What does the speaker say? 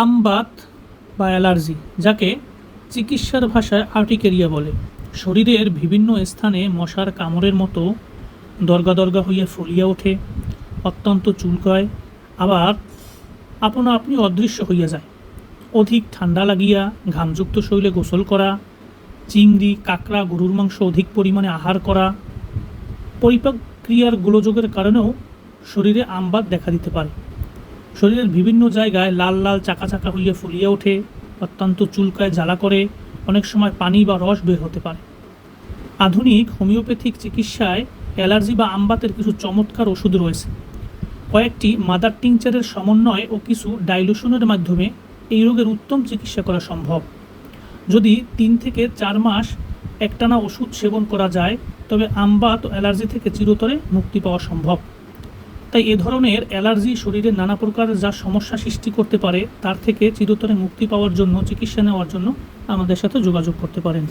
আমবাত বা অ্যালার্জি, যাকে চিকিৎসার ভাষায় আর্টিকেরিয়া বলে। শরীরের বিভিন্ন স্থানে মশার কামড়ের মতো দরগা দরগা হইয়া ফুলিয়া ওঠে, অত্যন্ত চুলকায়, আবার আপনা আপনি অদৃশ্য হইয়া যায়। অধিক ঠান্ডা লাগিয়া ঘামযুক্ত শৈলে গোসল করা, চিংড়ি, কাঁকড়া, গরুর মাংস অধিক পরিমাণে আহার করা পরিপাক ক্রিয়ার গোলযোগের কারণেও শরীরে আমবাত দেখা দিতে পারে। শরীরের বিভিন্ন জায়গায় লাল লাল চাকা চাকা হইয়া ফুলিয়ে ওঠে, অত্যন্ত চুলকায় জ্বালা করে, অনেক সময় পানি বা রস বের হতে পারে। আধুনিক হোমিওপ্যাথিক চিকিৎসায় অ্যালার্জি বা আমবাতের কিছু চমৎকার ওষুধ রয়েছে। কয়েকটি মাদার টিংচারের সমন্বয় ও কিছু ডাইলুশনের মাধ্যমে এই রোগের উত্তম চিকিৎসা করা সম্ভব। যদি তিন থেকে চার মাস একটানা ওষুধ সেবন করা যায়, তবে আমবাত ও অ্যালার্জি থেকে চিরতরে মুক্তি পাওয়া সম্ভব। তাই এ ধরনের অ্যালার্জি শরীরে নানা প্রকার যা সমস্যা সৃষ্টি করতে পারে, তার থেকে চিরতরে মুক্তি পাওয়ার জন্য, চিকিৎসা নেওয়ার জন্য আমাদের সাথে যোগাযোগ করতে পারেন।